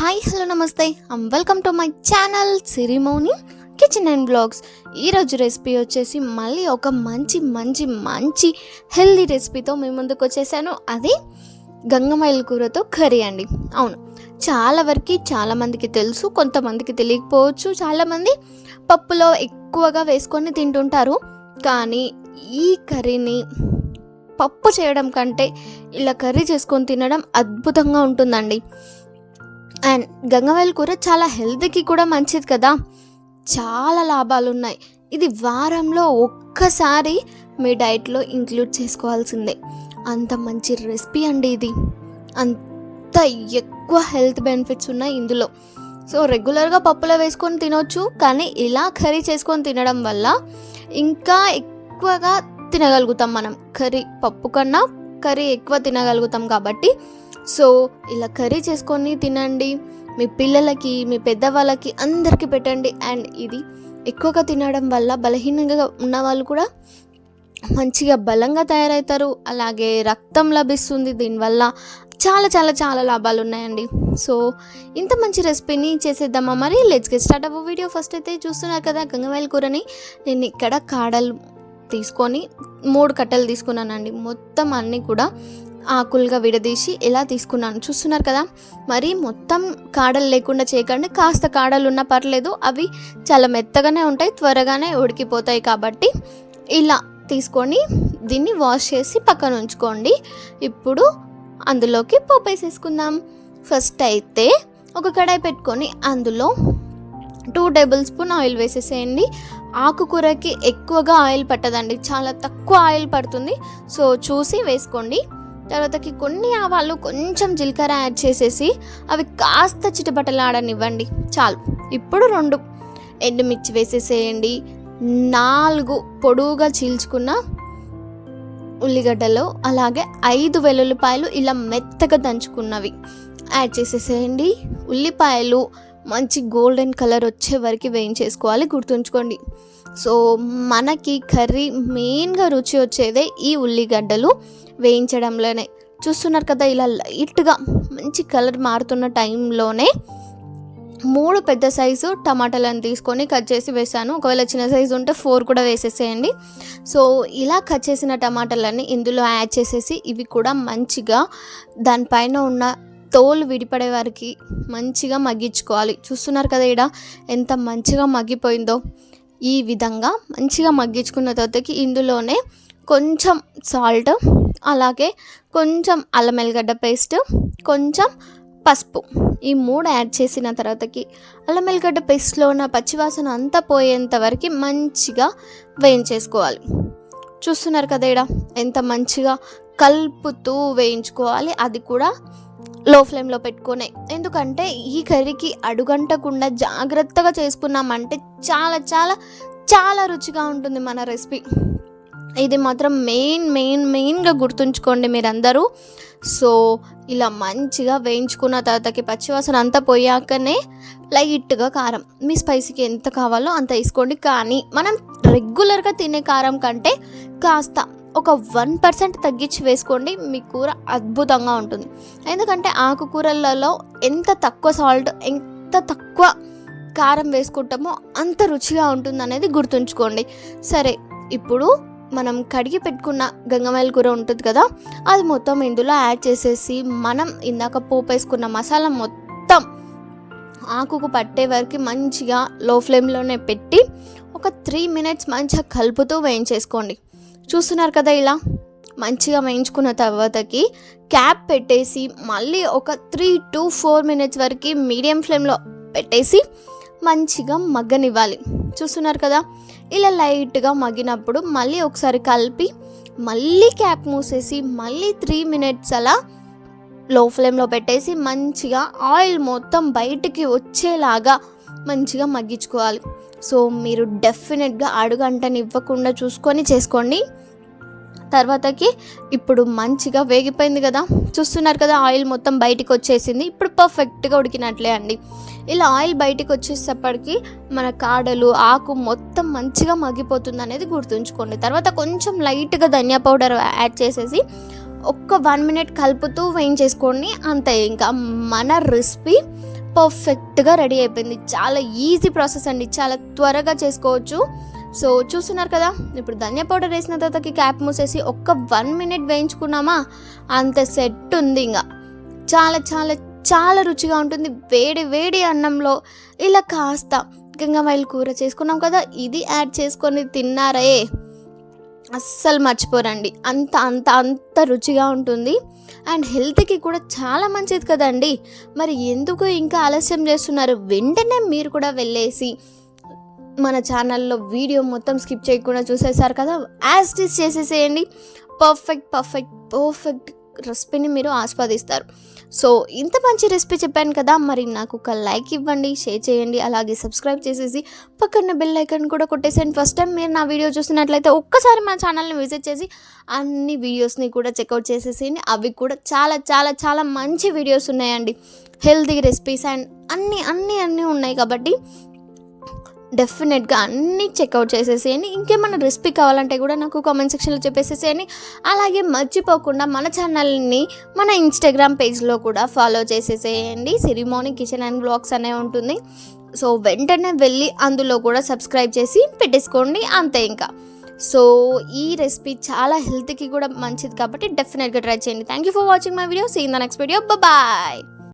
Hi hello నమస్తే. Welcome to my channel Sirimoni kitchen and blogs ఈరోజు recipe వచ్చేసి మళ్ళీ ఒక మంచి మంచి మంచి హెల్దీ రెసిపీతో మీ ముందుకు వచ్చేసాను. అది గంగమైల కూరతో కర్రీ అండి. అవును చాలా వరకు చాలామందికి తెలుసు కొంతమందికి తెలియకపోవచ్చు. చాలామంది పప్పులో ఎక్కువగా వేసుకొని తింటుంటారు. కానీ ఈ కర్రీని పప్పు చేయడం కంటే ఇలా కర్రీ చేసుకొని తినడం అద్భుతంగా ఉంటుందండి. అండ్ గంగవాయల కూర చాలా హెల్త్కి కూడా మంచిది కదా. చాలా లాభాలు ఉన్నాయి ఇది వారంలో ఒక్కసారి మీ డైట్లో ఇంక్లూడ్ చేసుకోవాల్సిందే. అంత మంచి రెసిపీ అండి ఇది. అంత ఎక్కువ హెల్త్ బెనిఫిట్స్ ఉన్నాయి ఇందులో. సో రెగ్యులర్గా పప్పులో వేసుకొని తినొచ్చు కానీ ఇలా కర్రీ చేసుకొని తినడం వల్ల ఇంకా ఎక్కువగా తినగలుగుతాం మనం. కర్రీ పప్పు కన్నా కర్రీ ఎక్కువ తినగలుగుతాం కాబట్టి సో ఇలా కర్రీ చేసుకొని తినండి. మీ పిల్లలకి మీ పెద్దవాళ్ళకి అందరికీ పెట్టండి. అండ్ ఇది ఎక్కువగా తినడం వల్ల బలహీనంగా ఉన్న వాళ్ళు కూడా మంచిగా బలంగా తయారవుతారు. అలాగే రక్తం లభిస్తుంది. దీనివల్ల చాలా చాలా చాలా లాభాలు ఉన్నాయండి. సో ఇంత మంచి రెసిపీని చేసేద్దామా మరి? లెట్స్ గెట్ స్టార్ట్ అవ్వ వీడియో ఫస్ట్ అయితే చూస్తున్నారు కదా గంగవాయల కూరని. నేను ఇక్కడ కాడలు తీసుకొని మూడు కట్టలు తీసుకున్నానండి. మొత్తం అన్నీ కూడా ఆకులుగా విడదీసి ఎలా తీసుకున్నాను. చూస్తున్నారు కదా? మరి మొత్తం కాడలు లేకుండా చేయకండి. కాస్త కాడలు ఉన్నా పర్లేదు. అవి చాలా మెత్తగానే ఉంటాయి త్వరగానే ఉడికిపోతాయి కాబట్టి ఇలా తీసుకొని దీన్ని వాష్ చేసి పక్కన ఉంచుకోండి. ఇప్పుడు అందులోకి పోపు వేసేసుకుందాం. ఫస్ట్ అయితే ఒక కడాయి పెట్టుకొని అందులో టూ టేబుల్ స్పూన్ ఆయిల్ వేసేసేయండి. ఆకుకూరకి ఎక్కువగా ఆయిల్ పట్టదండి. చాలా తక్కువ ఆయిల్ పడుతుంది. సో చూసి వేసుకోండి. తర్వాతకి కొన్ని ఆవాలు కొంచెం జీలకర్ర యాడ్ చేసేసి అవి కాస్త చిటపటలాడనివ్వండి. చాలు. ఇప్పుడు రెండు ఎండుమిర్చి వేసేసేయండి. నాలుగు పొడువుగా చీల్చుకున్న ఉల్లిగడ్డలు అలాగే ఐదు వెల్లుల్లిపాయలు ఇలా మెత్తగా దంచుకున్నవి. యాడ్ చేసేసేయండి. ఉల్లిపాయలు మంచి గోల్డెన్ కలర్ వచ్చే వరకు వేయించేసుకోవాలి గుర్తుంచుకోండి. సో మనకి కర్రీ మెయిన్గా రుచి వచ్చేదే ఈ ఉల్లిగడ్డలు వేయించడంలోనే. చూస్తున్నారు కదా ఇలా లైట్గా మంచి కలర్ మారుతున్న టైంలోనే మూడు పెద్ద సైజు టమాటాలను తీసుకొని కట్ చేసి వేసాను ఒకవేళ చిన్న సైజు ఉంటే ఫోర్ కూడా వేసేసేయండి. సో ఇలా కట్ చేసిన టమాటాలన్నీ ఇందులో యాడ్ చేసేసి ఇవి కూడా మంచిగా దానిపైన ఉన్న తోలు విడిపడే వారికి మంచిగా మగ్గించుకోవాలి. చూస్తున్నారు కదా ఇక్కడ ఎంత మంచిగా మగ్గిపోయిందో. ఈ విధంగా మంచిగా మగ్గించుకున్న తర్వాతకి ఇందులోనే కొంచెం సాల్ట్ అలాగే కొంచెం అల్లం ఎల్లిగడ్డ పేస్ట్ కొంచెం పసుపు ఈ మూడు యాడ్ చేసిన తర్వాతకి అల్లం ఎల్లిగడ్డ పేస్ట్లో ఉన్న పచ్చివాసన అంతా పోయేంత వరకు మంచిగా వేయించేసుకోవాలి. చూస్తున్నారు కదా ఇక్కడ ఎంత మంచిగా కలుపుతూ వేయించుకోవాలి. అది కూడా లో ఫ్లేమ్లో పెట్టుకునే. ఎందుకంటే ఈ కర్రీకి అడుగంటకుండా జాగ్రత్తగా చేసుకున్నామంటే చాలా చాలా చాలా రుచిగా ఉంటుంది మన రెసిపీ. ఇది మాత్రం మెయిన్ మెయిన్ మెయిన్గా గుర్తుంచుకోండి మీరందరూ. సో ఇలా మంచిగా వేయించుకున్న తర్వాతకి పచ్చివాసన అంతా పోయాకనే లైట్గా కారం. మీ స్పైసీకి ఎంత కావాలో అంత వేసుకోండి. కానీ మనం రెగ్యులర్గా తినే కారం కంటే కాస్త ఒక వన్ పర్సెంట్ తగ్గించి వేసుకోండి మీ కూర అద్భుతంగా ఉంటుంది. ఎందుకంటే ఆకుకూరలలో ఎంత తక్కువ సాల్ట్ ఎంత తక్కువ కారం వేసుకుంటామో అంత రుచిగా ఉంటుంది అనేది గుర్తుంచుకోండి. సరే ఇప్పుడు మనం కడిగి పెట్టుకున్న గంగమాయల కూర ఉంటుంది కదా అది మొత్తం ఇందులో యాడ్ చేసేసి మనం ఇందాక పోపు వేసుకున్న మసాలా మొత్తం ఆకుకు పట్టే వరకు మంచిగా లో ఫ్లేమ్లోనే పెట్టి ఒక త్రీ మినిట్స్ మంచిగా కలుపుతూ వేయించేసుకోండి. చూస్తున్నారు కదా ఇలా? మంచిగా వేయించుకున్న తర్వాతకి క్యాప్ పెట్టేసి మళ్ళీ ఒక త్రీ టు ఫోర్ మినిట్స్ వరకు మీడియం ఫ్లేమ్లో పెట్టేసి మంచిగా మగ్గనివ్వాలి. చూస్తున్నారు కదా? ఇలా లైట్గా మగ్గినప్పుడు మళ్ళీ ఒకసారి కలిపి మళ్ళీ క్యాప్ మూసేసి మళ్ళీ త్రీ మినిట్స్ అలా లో ఫ్లేమ్లో పెట్టేసి మంచిగా ఆయిల్ మొత్తం బయటికి వచ్చేలాగా మంచిగా మగ్గించుకోవాలి. సో మీరు డెఫినెట్గా అడుగంటనివ్వకుండా చూసుకొని చేసుకోండి. తర్వాతకి ఇప్పుడు మంచిగా వేగిపోయింది కదా. చూస్తున్నారు కదా ఆయిల్ మొత్తం బయటికి వచ్చేసింది ఇప్పుడు పర్ఫెక్ట్గా ఉడికినట్లే అండి. ఇలా ఆయిల్ బయటికి వచ్చేసేపటికి మన కాడలు ఆకు మొత్తం మంచిగా మగ్గిపోతుంది అనేది గుర్తుంచుకోండి. తర్వాత కొంచెం లైట్గా ధనియా పౌడర్ యాడ్ చేసేసి ఒక్క వన్ మినిట్ కలుపుతూ వేయించేసుకోండి. అంతే ఇంకా మన రెసిపీ పర్ఫెక్ట్గా రెడీ అయిపోయింది. చాలా ఈజీ ప్రాసెస్ అండి. చాలా త్వరగా చేసుకోవచ్చు. సో చూస్తున్నారు కదా ఇప్పుడు ధనియా పౌడర్ వేసిన తర్వాతకి క్యాప్ మూసేసి ఒక్క వన్ మినిట్ వేయించుకున్నామా? అంత సెట్ ఉంది ఇంకా చాలా చాలా చాలా రుచిగా ఉంటుంది. వేడి వేడి అన్నంలో ఇలా కాస్త గంగవాయిల్ కూర చేసుకున్నాం కదా ఇది యాడ్ చేసుకొని తిన్నారే. అస్సలు మర్చిపోరండి. అంత అంత అంత రుచిగా ఉంటుంది. అండ్ హెల్త్కి కూడా చాలా మంచిది కదండి. మరి ఎందుకు ఇంకా ఆలస్యం చేస్తున్నారు? వెంటనే మీరు కూడా వెళ్ళేసి మన ఛానల్లో వీడియో మొత్తం స్కిప్ చేయకుండా చూసేసారు కదా? యాజ్ టీస్ చేసేసేయండి. పర్ఫెక్ట్ పర్ఫెక్ట్ పర్ఫెక్ట్ రెసిపీని మీరు ఆస్వాదిస్తారు. సో ఇంత మంచి రెసిపీ చెప్పాను కదా మరి నాకు ఒక లైక్ ఇవ్వండి షేర్ చేయండి అలాగే సబ్స్క్రైబ్ చేసేసి పక్కన బెల్ ఐకాన్ కూడా కొట్టేసేయండి. ఫస్ట్ టైం మీరు నా వీడియో చూస్తున్నట్లయితే ఒక్కసారి మా ఛానల్ని విజిట్ చేసి అన్ని వీడియోస్ని కూడా చెక్అవుట్ చేసేసేయండి. అవి కూడా చాలా చాలా చాలా మంచి వీడియోస్ ఉన్నాయండి. హెల్తీ రెసిపీస్ అండ్ అన్నీ అన్నీ అన్నీ ఉన్నాయి కాబట్టి డెఫినెట్గా అన్నీ చెక్అవుట్ చేసేసేయండి ఇంకేమైనా రెసిపీ కావాలంటే కూడా నాకు కామెంట్ సెక్షన్లో చెప్పేసేసేయండి అలాగే మర్చిపోకుండా మన ఛానల్ని మన ఇన్స్టాగ్రామ్ పేజ్లో కూడా ఫాలో చేసేసేయండి. సిరిమోని కిచెన్ అండ్ బ్లాగ్స్ అనే ఉంటుంది. సో వెంటనే వెళ్ళి అందులో కూడా సబ్స్క్రైబ్ చేసి పెట్టేసుకోండి. అంతే ఇంకా. సో ఈ రెసిపీ చాలా హెల్త్కి కూడా మంచిది కాబట్టి డెఫినెట్గా ట్రై చేయండి. Thank you for watching my video. See in the next video bye